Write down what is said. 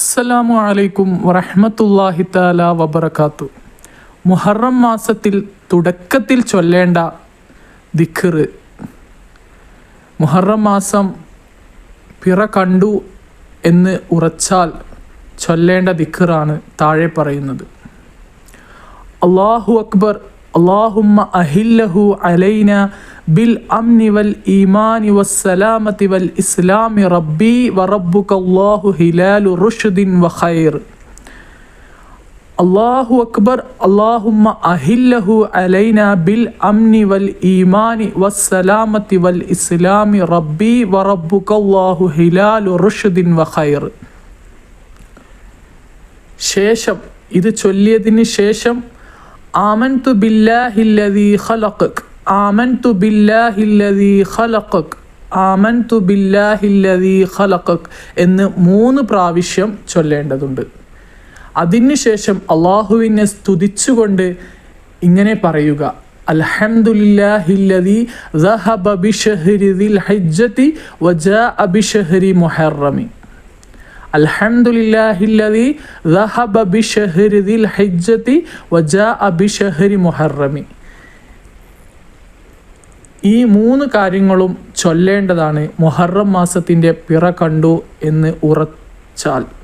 അസ്സലാമു അലൈക്കും വറഹ്മത്തുള്ളാഹി തആല വബറകാത്തു. മുഹറം മാസത്തിൽ തുടക്കത്തിൽ ചൊല്ലേണ്ട ദിക്ർ മുഹറം മാസം പിറ കണ്ടു എന്ന് ഉറച്ചാൽ ചൊല്ലേണ്ട ദിക്റാണ് താഴെ പറയുന്നത്. അള്ളാഹു അക്ബർ വൽ ഇസ്ലാമി റബ്ബി വറബ്ബുക അല്ലാഹു ഹിലാലു റുഷ്ദിൻ വ ഖൈർ. അള്ളാഹു അക്ബർ അള്ളാഹുമ്മ അഹില്ലഹു അലൈന ബിൽ അംനി വൽ ഈമാനി വസ്സലാമത്തി വൽ ഇസ്ലാമി റബ്ബി വറബ്ബുക അല്ലാഹു ഹിലാലു റുഷ്ദിൻ വ ഖൈർ. ശേഷം ഇത് ചൊല്ലിയതിന് ശേഷം ആമൻതു ബില്ലാഹില്ലതി ഖലഖക്. ആമൻതു ബില്ലാഹില്ലതി ഖലഖക്. ആമൻതു ബില്ലാഹില്ലതി ഖലഖക് എന്ന് മൂന്ന് പ്രാവശ്യം ചൊല്ലേണ്ടതുണ്ട്. അതിനുശേഷം അള്ളാഹുവിനെ സ്തുതിച്ചുകൊണ്ട് ഇങ്ങനെ പറയുക. അൽഹംദുലില്ലാഹില്ലതി ദഹബ ബിഷഹരി ദിൽ ഹജ്ജതി വജാ അബിഷഹരി മുഹറമി. അൽഹംദുലില്ലാഹില്ലദി മുഹറമി. ഈ മൂന്ന് കാര്യങ്ങളും ചൊല്ലേണ്ടതാണ് മുഹറം മാസത്തിന്റെ പിറ കണ്ടു എന്ന് ഉറച്ചാൽ.